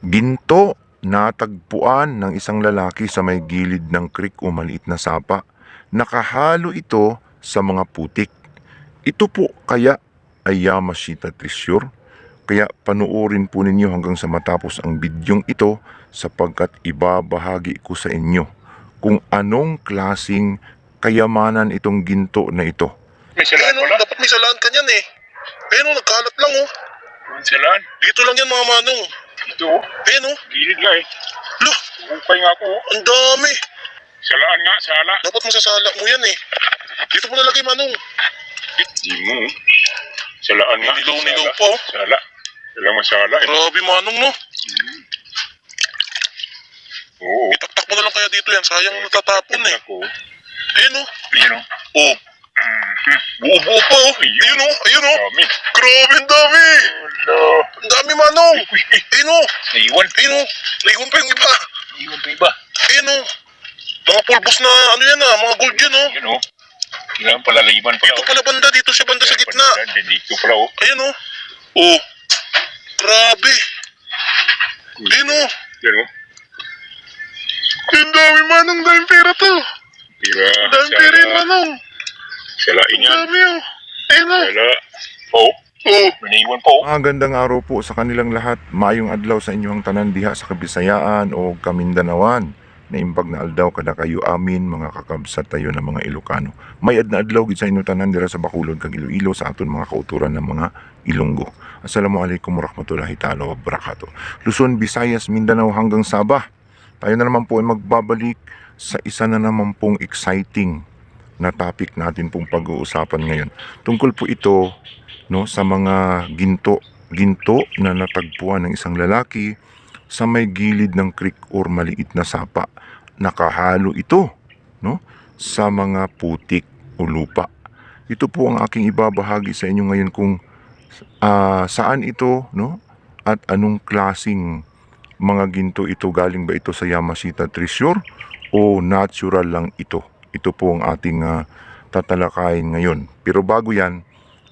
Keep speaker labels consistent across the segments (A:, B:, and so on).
A: Ginto natagpuan ng isang lalaki sa may gilid ng creek o maliit na sapa. Nakahalo ito sa mga putik. Ito po kaya ay Yamashita Treasure. Kaya panuorin po ninyo hanggang sa matapos ang bidyong ito sapagkat ibabahagi ko sa inyo kung anong klasing kayamanan itong ginto na ito.
B: May salaan pala.
C: dapat may salaan ka niyan eh. Ayun, oh, nagkalat lang oh.
B: May salaan.
C: Dito lang yan mga manong.
B: Ito, oh.
C: Ayun oh.
B: gilid nga eh.
C: Lo,
B: Upay nga ako. oh.
C: ang dami.
B: Salaan nga, sala.
C: Dapat masasala mo yan eh. Dito mo nalagay manong.
B: Di mo. oh. Salaan nga.
C: Nilaw-nilaw pa, oh.
B: Sala. Sala masala eh.
C: Grabe manong no.
B: Oo.
C: Itaktak mo na lang kaya dito yan. Sayang natatapon eh.
B: Ako.
C: Ayun oh.
B: Ayan oh.
C: Oh. Buo-buo pa oh. Ayun oh. Ayun oh.
B: Dami.
C: Grabe ang dami.
B: Hello.
C: Ang dami manong. Ayun oh.
B: Naiwan.
C: Ayun oh. Naiwan pa yung iba.
B: Naiwan pa iba.
C: Ayun oh. Mga pulbos na ano yan ah. Mga gold yan oh.
B: Yan oh. Kailangan pala laiban pala.
C: Dito pala banda. Dito siya banda sa gitna.
B: banda. Dito pala oh.
C: Ayun oh. Oh. Grabe. Ayun oh.
B: Yan oh.
C: Ang dami manong. Daming pera to.
B: Tira.
C: Ang daming pera yun manong.
B: Salain
C: Ang
B: yan.
C: dami oh. Ayun oh.
B: Sala. Oh.
C: Oh.
B: May naiwan pa oh.
A: Magandang araw po sa kanilang lahat. Mayong adlaw sa inyong tanan diha sa Kabisayaan o Kamindanawan. Naimbag na aldaw kada kayo amin mga kakabsat tayo ng mga Ilocano. May adna adlaw gid sa inyong tanan dira sa Bacolod kag Iloilo sa aton mga kauturan ng mga Ilonggo. Assalamualaikum warahmatullahi taala wabarakatuh. Luzon, Visayas, Mindanao hanggang Sabah. Tayo na naman po ay magbabalik sa isa na naman pong exciting na topic natin pong pag-uusapan ngayon. Tungkol po ito no sa mga ginto ginto na natagpuan ng isang lalaki sa may gilid ng creek or maliit na sapa. Nakahalo ito no sa mga putik o lupa. Ito po ang aking ibabahagi sa inyo ngayon kung ah, saan ito no at anong klasing mga ginto ito. Galing ba ito sa Yamashita Treasure o natural lang ito ito po ang ating ah, tatalakayin ngayon pero bago yan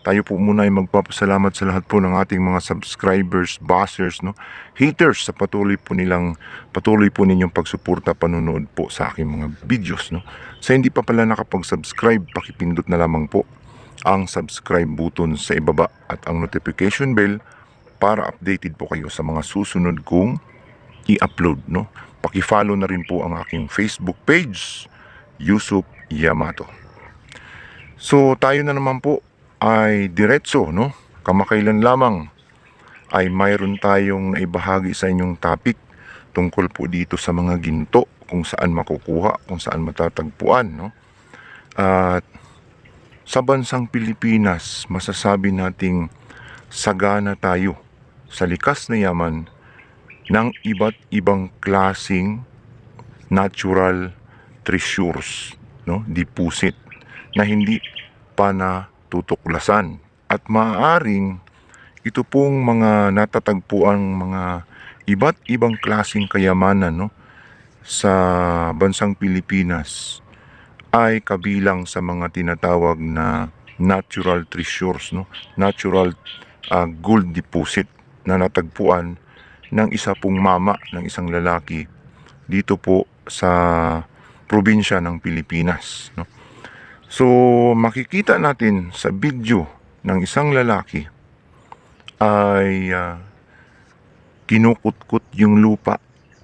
A: tayo po muna ay magpapasalamat sa lahat po ng ating mga subscribers, bashers, no? haters sa patuloy po nilang patuloy po ninyong pagsuporta panunood po sa aking mga videos no. Sa hindi pa pala nakapag-subscribe, pakipindot na lamang po ang subscribe button sa ibaba at ang notification bell para updated po kayo sa mga susunod kong i-upload no. Paki-follow na rin po ang aking Facebook page, Yusuf Yamato. So tayo na naman po ay diretso, no? Kamakailan lamang ay mayroon tayong naibahagi sa inyong topic tungkol po dito sa mga ginto, kung saan makukuha, kung saan matatagpuan, no? At sa bansang Pilipinas, masasabi nating sagana tayo sa likas na yaman ng iba't ibang klasing natural treasures, no? Deposit na hindi pa na tutuklasan at maaaring ito pong mga natatagpuang mga iba't ibang klasing kayamanan no sa bansang Pilipinas ay kabilang sa mga tinatawag na natural treasures no natural ah, gold deposit na natagpuan ng isa pong mama ng isang lalaki dito po sa probinsya ng Pilipinas no So, makikita natin sa video ng isang lalaki ay ah, kinukutkot yung lupa,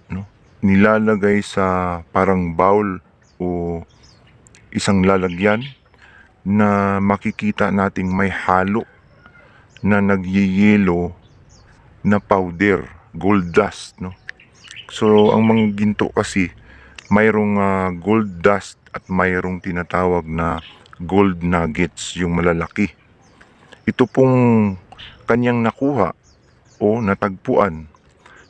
A: no? Nilalagay sa parang bowl o isang lalagyan na makikita nating may halo na nagyeyelo na powder, gold dust, no? So, ang mga ginto kasi mayroong ah, gold dust at mayroong tinatawag na gold nuggets, yung malalaki. Ito pong kanyang nakuha o natagpuan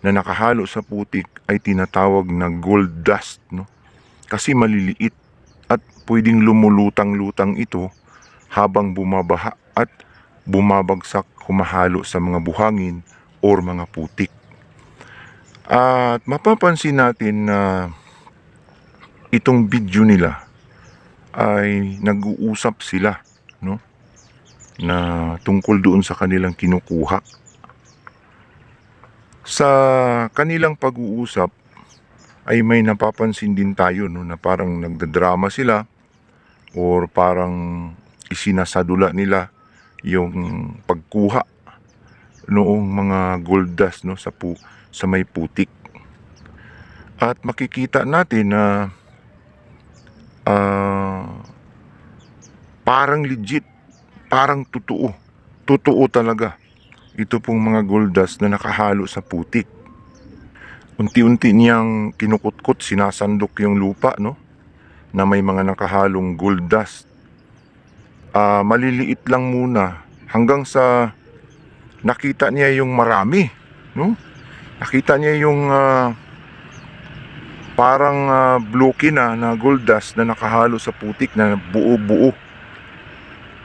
A: na nakahalo sa putik ay tinatawag na gold dust, no? Kasi maliliit at pwedeng lumulutang-lutang ito habang bumabaha at bumabagsak humahalo sa mga buhangin or mga putik. At mapapansin natin na itong video nila ay nag-uusap sila no? Na tungkol doon sa kanilang kinukuha. Sa kanilang pag-uusap ay may napapansin din tayo no, na parang nagdadrama sila or parang isinasadula nila yung pagkuha noong mga gold dust no, sa, pu- sa may putik. At makikita natin na ah, parang legit, parang totoo. Totoo talaga. Ito pong mga gold dust na nakahalo sa putik. Unti-unti niyang kinukutkot, sinasandok yung lupa, no? Na may mga nakahalong gold dust. Ah, maliliit lang muna hanggang sa nakita niya yung marami, no? Nakita niya yung ah, parang uh, bloke na na gold dust na nakahalo sa putik na buo-buo.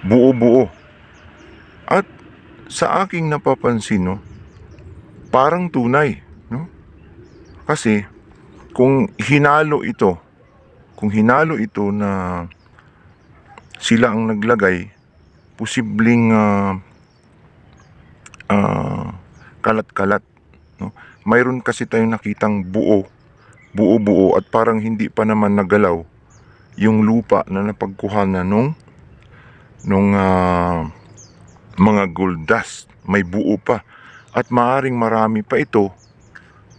A: Buo-buo. At sa aking napapansin, no, parang tunay, no? Kasi kung hinalo ito, kung hinalo ito na sila ang naglagay, posibleng ah, ah, kalat-kalat, no? Mayroon kasi tayong nakitang buo buo-buo at parang hindi pa naman nagalaw yung lupa na napagkuhanan nung nung ah, mga gold dust. May buo pa at maaring marami pa ito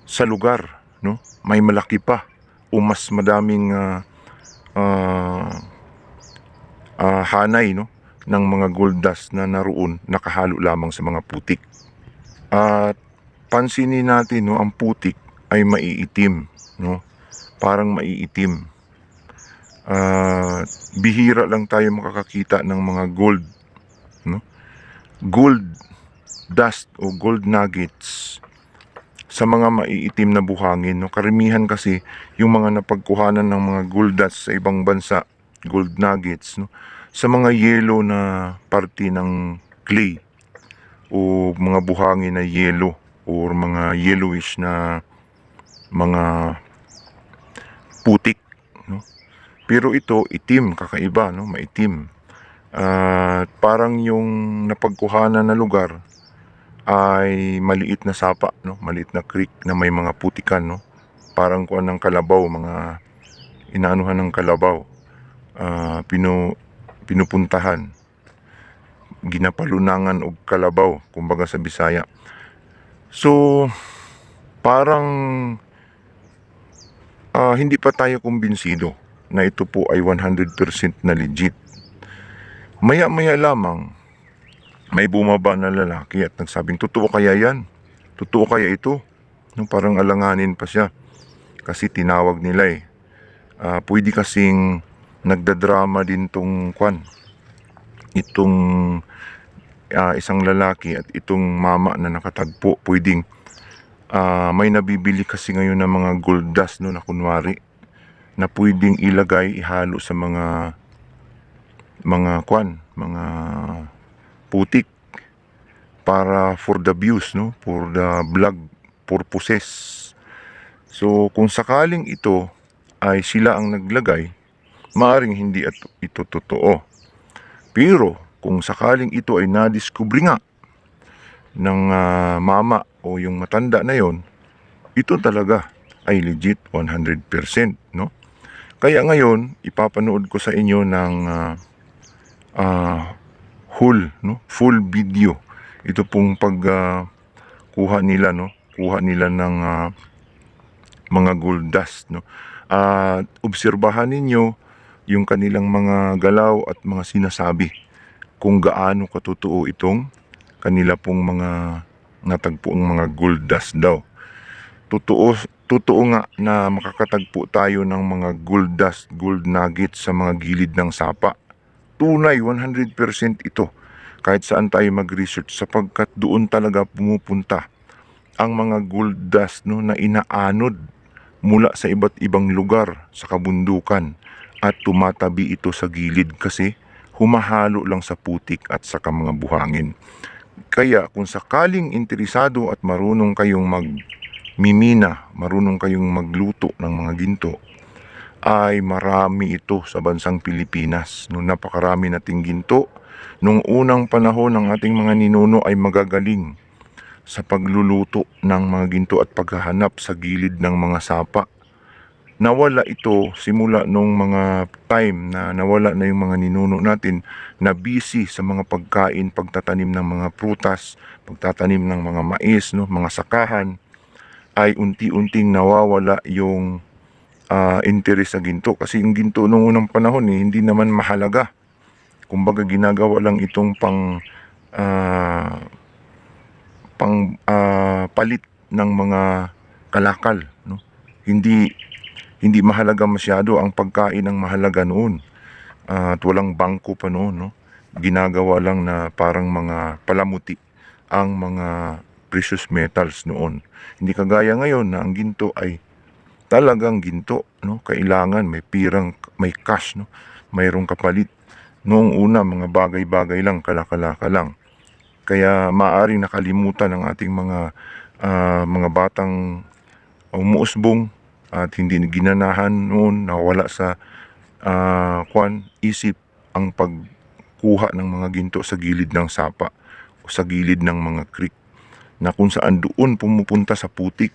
A: sa lugar no? May malaki pa o mas madaming ah, ah, ah, hanay no? Ng mga gold dust na naroon nakahalo lamang sa mga putik. At pansinin natin no ang putik ay maiitim no? Parang maiitim. Ah, bihira lang tayo makakakita ng mga gold, no? Gold dust o gold nuggets sa mga maiitim na buhangin, no? Karamihan kasi yung mga napagkuhanan ng mga gold dust sa ibang bansa, gold nuggets, no? Sa mga yellow na parte ng clay o mga buhangin na yellow or mga yellowish na mga putik no? Pero ito itim kakaiba no? Maitim. At parang yung napagkuhanan na lugar ay maliit na sapa no? Maliit na creek na may mga putikan no? Parang kuan ng kalabaw mga inaanuhan ng kalabaw Ah, pinu pinupuntahan. Ginapalunangan og kalabaw kumbaga sa Bisaya. So parang Ah, hindi pa tayo kumbinsido na ito po ay 100% na legit. Maya-maya lamang, may bumaba na lalaki at nagsabing, totoo kaya yan? Totoo kaya ito? Nung parang alanganin pa siya. Kasi tinawag nila eh. Ah, pwede kasing nagdadrama din tong kwan. Itong ah, isang lalaki at itong mama na nakatagpo. Pwedeng Ah, may nabibili kasi ngayon ng mga gold dust no na kunwari na pwedeng ilagay ihalo sa mga mga kwan, mga putik para for the views no, for the vlog purposes. So kung sakaling ito ay sila ang naglagay, maaring hindi ito totoo. Pero kung sakaling ito ay nadiskubre nga ng ah, mama o yung matanda na yon, ito talaga ay legit 100%, no? Kaya ngayon, ipapanood ko sa inyo ng ah, ah, whole, no? Full video. Ito pong pag ah, kuha nila, no? Kuha nila ng ah, mga gold dust, no? At obserbahan ninyo yung kanilang mga galaw at mga sinasabi kung gaano katotoo itong kanila pong mga natagpo ang mga gold dust daw. Totoo, totoo nga na makakatagpo tayo ng mga gold dust, gold nuggets sa mga gilid ng sapa. Tunay, 100% ito. Kahit saan tayo mag-research sapagkat doon talaga pumupunta ang mga gold dust no, na inaanod mula sa iba't ibang lugar sa kabundukan at tumatabi ito sa gilid kasi humahalo lang sa putik at sa mga buhangin. Kaya kung sakaling interesado at marunong kayong magmimina, marunong kayong magluto ng mga ginto, ay marami ito sa bansang Pilipinas. Nung napakarami nating ginto, nung unang panahon ng ating mga ninuno ay magagaling. sa pagluluto ng mga ginto at paghahanap sa gilid ng mga sapa. Nawala ito simula nung mga time na nawala na yung mga ninuno natin na busy sa mga pagkain, pagtatanim ng mga prutas, pagtatanim ng mga mais, no, mga sakahan, ay unti-unting nawawala yung ah, interest sa ginto. Kasi yung ginto nung unang panahon eh, hindi naman mahalaga. Kumbaga ginagawa lang itong pang ah, pang ah, palit ng mga kalakal. No? Hindi hindi mahalaga masyado ang pagkain ang mahalaga noon. Ah, at walang bangko pa noon. No? Ginagawa lang na parang mga palamuti ang mga precious metals noon. Hindi kagaya ngayon na ang ginto ay talagang ginto, no? Kailangan may pirang, may cash, no? Mayroong kapalit. Noong una, mga bagay-bagay lang, kalakalaka lang. Kaya maaring nakalimutan ng ating mga ah, mga batang umuusbong at hindi ginanahan noon, nawala sa ah, kwan, isip ang pagkuha ng mga ginto sa gilid ng sapa o sa gilid ng mga creek na kung saan doon pumupunta sa putik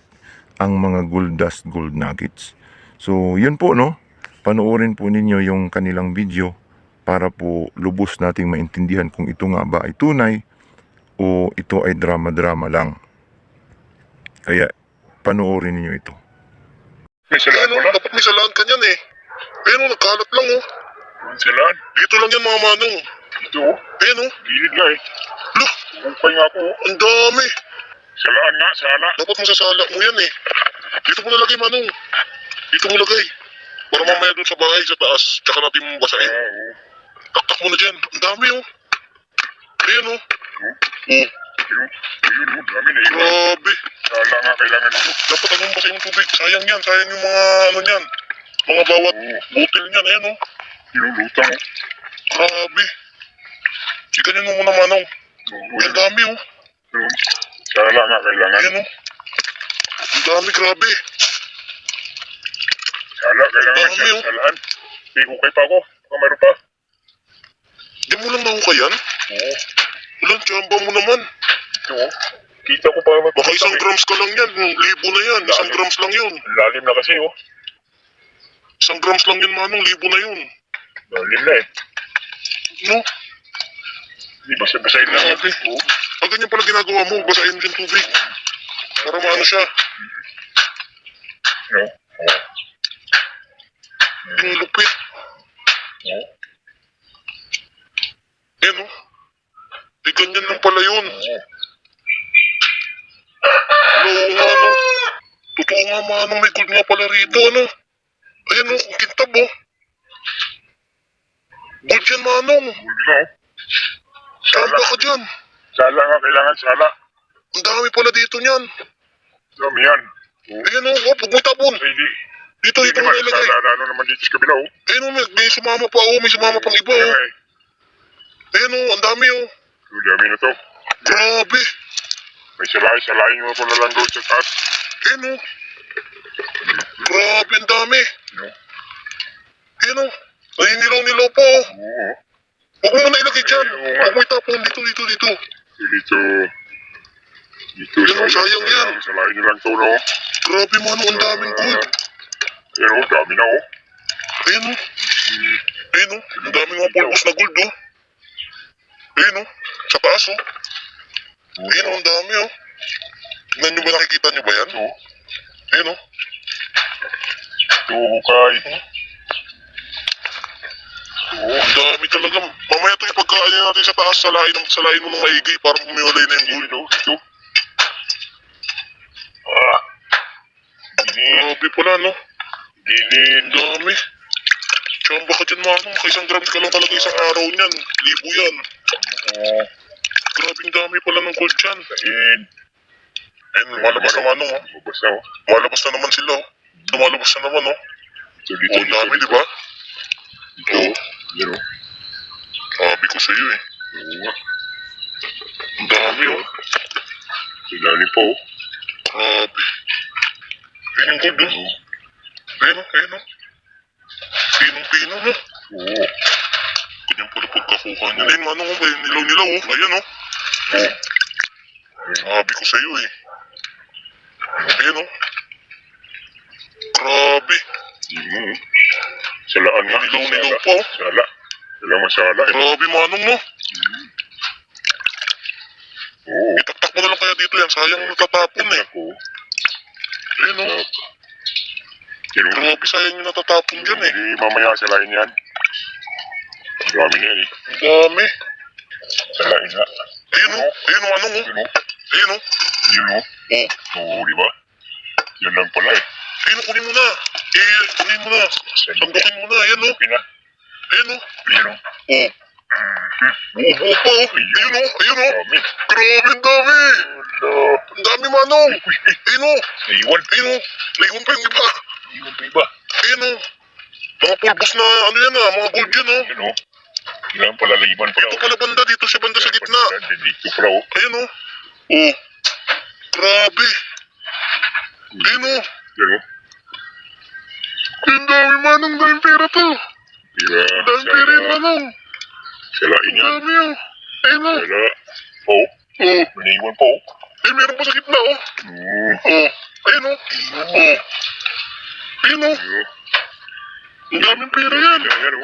A: ang mga gold dust, gold nuggets. So, yun po, no? Panoorin po ninyo yung kanilang video para po lubos nating maintindihan kung ito nga ba ay tunay o ito ay drama-drama lang. Kaya, panoorin ninyo ito.
B: May salaan wala.
C: dapat may salaan ka niyan eh. Ayun oh, nagkalat lang oh.
B: Ang salaan.
C: Dito lang yan mga manong.
B: Ito oh.
C: Ayun oh.
B: Gilid nga eh.
C: Look,
B: Upay nga ako oh.
C: ang dami.
B: Salaan nga, sala.
C: Dapat masasala mo yan eh. Dito mo nalagay manong. Dito mo lagay. Para mamaya dun sa bahay sa taas. Tsaka natin mo basahin.
B: Ah, oo.
C: Taktak mo na dyan. Ang dami oh. Ayun oh. Oh,
B: Ayun, ayun, oh, dami na iwan.
C: grabe.
B: Sala nga kailangan ito.
C: Dapat anong basahin yung tubig. Sayang yan. Sayang yung mga ano niyan. Mga bawat
B: Oo.
C: butil niyan. Ayun oh.
B: Nilulutang oh.
C: Grabe. Chikan mo muna manong.
B: Oo,
C: Ang dami oh.
B: ayun. Sala nga kailangan.
C: Ayan oh. Ang dami, grabe.
B: Sala kailangan
C: Dami,
B: siya.
C: oh.
B: Salaan. May hukay pa ako. Baka meron pa.
C: Di mo lang nahukay yan?
B: Oo.
C: Walang tsamba mo naman.
B: Oh. Kita ko pa.
C: Baka isang grams ka lang yan. Libo na yan. Isang grams lang yun.
B: Lalim na kasi oh.
C: Isang grams lang yan, manong. Libo na yun.
B: Lalim na eh.
C: No?
B: Di basa-basahin lang.
C: Grabe.
B: Oo.
C: Pag ganyan pala ginagawa mo, basahin mo yung tubig. Para maano siya.
B: No? Oo.
C: Yung lupit.
B: Oo.
C: Ayan oh. Eh, ganyan lang pala yun.
B: Oo.
C: Ano, oo nga, no? Totoo nga, manong. May gold nga pala rito, ano? Ayan oh, ang kintab oh. Gold yan, manong.
B: Huli na oh.
C: Tsamba ka dyan.
B: Sala nga kailangan sala.
C: Ang dami pala dito niyan.
B: Dami yan.
C: Ayan oh, oh, pagmutapon.
B: Ay, di.
C: Dito,
B: Hindi
C: dito mo nilagay.
B: Sala ano naman dito sa kabila oh.
C: Ayun o, may, may sumama pa oh, may sumama pang iba oh.
B: eh.
C: Ayun o, ang dami oh.
B: Ang dami na to.
C: Grabe.
B: May salay, salayin mo na lang doon sa taas.
C: Ayun o. Grabe, ang dami.
B: No?
C: Ayun o. Ay, nilaw-nilaw pa oh.
B: Oo.
C: Huwag mo muna ilagay dyan.
B: Oo nga.
C: Huwag mo itapon dito, dito, dito.
B: Dito. Dito.
C: Yan, oh, sayang yan.
B: Salayin nyo lang to no.
C: Grabe mano, ang daming gold.
B: Pero dami na oh.
C: Ayun o. Ayun o, ang daming mga pulbos na gold oh. Ayun o, sa taas oh. Ayun o, ang dami oh. Tignan nyo ba, nakikita nyo ba yan?
B: Ito.
C: Ayun oh.
B: Ito hukay.
C: Oo, ang dami talaga. Mamaya ito ipagkaan niya natin sa taas, salain, salain mo ng maigi para pumiwalay na yung gold.
B: Ito. Ah.
C: Grabe pala, no? Ang dami. Tsamba ka dyan, mga Maka isang grams ka lang talaga isang araw niyan. Libo yan.
B: Oo.
C: Grabe ang dami pala ng gold dyan.
B: Gilid.
C: Ayun, lumalabas na manong, oh.
B: Na oh.
C: Lumalabas na naman sila, oh. Lumalabas na naman, oh. Oo, ang dami, di ba?
B: Ito. Yan oh.
C: Sabi ko sa iyo, eh.
B: Oo nga.
C: Ang dami, oh.
B: Ilalim pa oh.
C: Grabe. Ayun yung gold, oh. Ayun, oh. Ayun, oh. Pinong-pino, no?
B: Oo.
C: Ganyan pala pagkakuha niya. Ayun, manong, oh. May nilaw-nilaw, oh. Ayan, oh.
B: Oo.
C: Sabi ko sa'yo eh. Ayun oh. Grabe.
B: Di mo. Salaan nga.
C: Nilaw-nilaw oh.
B: Sala. Sala masala. eh.
C: Grabe manong no.
B: Oo.
C: Itaktak mo na lang kaya dito yan. Sayang natatapon eh.
B: Ako.
C: Ayun oh.
B: Pero,
C: Grabe sayang yung natatapon dyan eh.
B: Hindi mamaya salain yan. Dami na yan eh.
C: Dami.
B: Salain nga.
C: Ayun oh. Ayun oh manong oh.
B: Yun o.
C: Ayun oh.
B: Yun o.
C: Oh.
B: Oo, di ba? Yan lang pala eh.
C: Ayun oh. Kunin mo na. Eh, kunin mo na. Sandukin mo na. Ayan oh.
B: Pina.
C: Ayun oh.
B: Pero,
C: Oh. Oh, buo pa oh. Ayun oh. Ayun oh.
B: dami.
C: Grabe ang dami. Ang dami manong. Ayun oh.
B: Naiwan.
C: Ayun oh. Naiwan pa yung iba.
B: Naiwan pa iba.
C: Ayun oh. Mga pulbos na ano yan ah. Mga gold yan oh.
B: Yan o. Kailangan pala laiban pala.
C: Ito pala banda dito siya banda sa gitna.
B: Dito pala o.
C: Ayun oh. Oh. Grabe. Ayun oh.
B: Yan o.
C: Ang dami manong. Dami pera to.
B: Diba?
C: Ang dami pera yun manong.
B: Salain
C: Ang
B: yan.
C: dami oh. Ayun oh.
B: Sala. Oo.
C: Oh.
B: Pa o.
C: Eh meron pa sa gitna oh.
B: Oo.
C: Oh. Ayun oh. Oh. Ayun oh. Ang daming pera yan.
B: Yan yan o.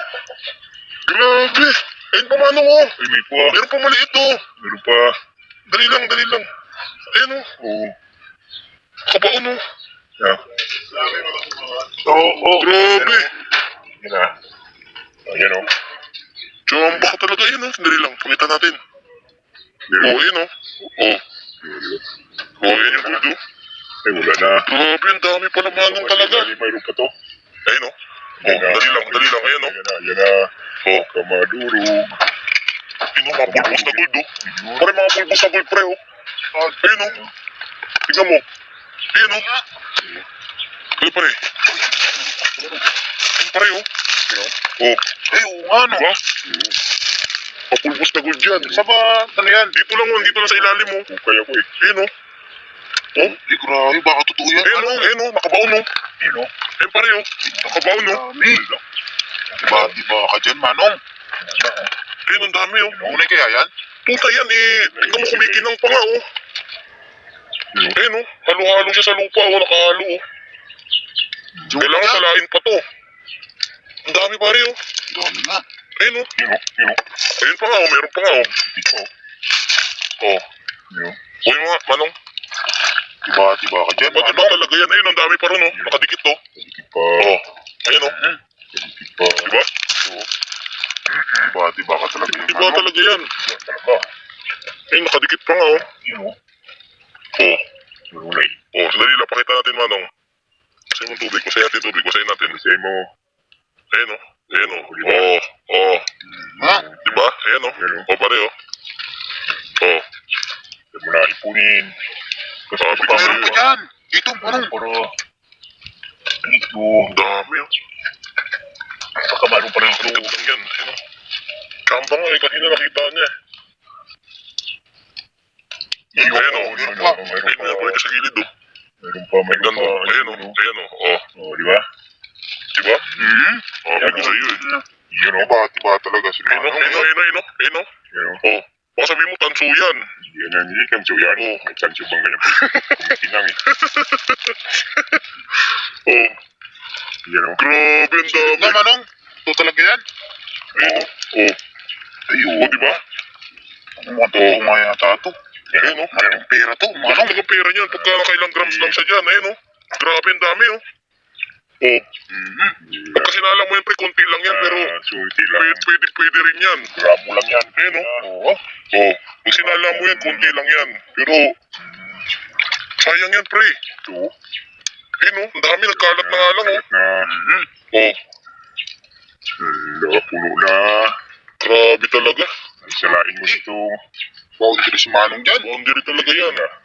C: Grabe. Ayun pa manong oh.
B: Ay, may pa.
C: Meron pa maliit oh.
B: Meron pa.
C: Dali lang, dali lang. Ayun oh.
B: Oo.
C: Kabaon oh.
B: Yan. Oo. Oo.
C: Grabe.
B: Yan ah. Ayan o.
C: Chamba ka talaga yun oh. Dali lang, pakita natin. Oh, ayun oh. Oh. Oh, ayun yung oh.
B: Ay, wala na.
C: Grabe, ang dami pala manong talaga.
B: Ay, mayroon pa to.
C: Ayun oh. Oh, dali lang, dali lang. Ayun oh.
B: Ayan na, ayan na. Oh, kamadurog.
C: Ayun oh, mga pulbos na gold oh. Pare mga pulbos na gold pre oh. Ayun oh. Tingnan mo. Ayun oh. Ano pare? Ayun pare oh. Oh. Ay, oo nga no. Diba? Papulbos na gold yan. Sa ba? Ano yan? Dito lang oh, dito lang sa ilalim oh.
B: Kaya ko eh.
C: Ayun oh. Oh? Di grabe, baka totoo yan. Ayun oh, ayun oh, nakabaon oh.
B: Ayun o.
C: Ayun pare oh. Nakabaon oh.
B: Dami.
C: Diba, diba ka dyan, Manong? Ayun, ang dami oh. Unay kaya yan? Puta yan eh. Tingnan mo kumikinang pa nga oh. Ayun oh, halo-halo siya sa lupa oh, nakahalo oh. Kailangan salain pa to. Ang dami pare oh. Dami nga. Ayun oh.
B: Ayun o. Ayun
C: pa nga oh, meron pa nga oh.
B: Dito.
C: Oh.
B: Ayun o.
C: Uy mga, Manong.
D: Diba, diba ka dyan?
C: Diba, diba talaga yan? Ayun, ang dami pa ron oh. Nakadikit to.
B: Dikit pa.
C: Oh. Ayun oh.
B: Dikit pa.
C: Diba?
D: Diba, diba ka talaga yan?
C: Diba talaga yan?
B: Talaga.
C: Ayun, nakadikit pa nga oh.
B: Ayun o.
C: Oh.
B: Marunay.
C: Oh, sandali lang, pakita natin Manong. Kasi mo tubig, masaya natin tubig, masaya natin.
B: Kasi mo.
C: Oh. Ayun oh.
B: Diba?
C: Oh. Oh.
D: Ha?
C: Diba? Ayun oh.
B: Ayun, oh.
C: Pare oh. Oh.
B: Hindi mo na ipunin.
C: Sabi ko
D: Meron pa dyan! Dito, parang
B: Pero. Dito.
C: Ang dami oh.
B: Baka mayroon pa rin ito.
C: Lang yan. Tsamba nga eh, kanina nakita niya eh.
B: Ayun o.
C: oh.
B: Ayun
C: Ayun
B: o. Mayroon pa.
C: meron pa oh.
B: Mayroon pa. Mayroon
C: Tignan
B: pa.
C: mo. Ayun oh. Ayun oh. Oh,
B: di ba?
C: Diba?
D: Hmm?
C: Oh.
B: Yun o.
D: Diba, diba talaga si
C: Ayun oh.
D: Manong?
C: Ayun oh. Ayun. Ayun. Ayun.
B: Yun o.
C: Oh. Baka sabihin mo, tanso yan.
B: Yan yan. Hindi kanso yan.
C: Oo.
B: May kanso bang ganyan? Kumikinang eh.
C: Oh.
B: Yan o.
C: Grabe, ang dami.
D: Na, Manong? Ito talaga yan?
C: Ayun oh. Oh.
D: Ayun.
C: Oh, diba?
D: Ang mga totoo nga yata ito.
C: Ayun oh.
D: Maraming pera to,
C: Manong,
D: Manong.
C: taga pera niyan. Pagka nakailang grams lang siya dyan. Ayun oh. Grabe, ang dami oh. Oh.
D: Mhm.
C: Pagka sinala mo yan, pre, konti lang yan. Pero
B: Ah, Sulti lang.
C: pwede, pwede, pwede rin yan.
B: Grabo lang yan.
C: Ayun oh.
D: Oo.
C: Oh. Pag sinala mo yan, konti lang yan. Pero, sayang yan, pre.
B: Ito.
C: Ayun oh. Ang dami, nagkalat na nga lang oh.
B: Na.
C: Oh.
B: Hala, puno na.
C: Grabe talaga.
B: Salain mo dito.
D: Boundary si Manong dyan.
C: Boundary talaga yan ah.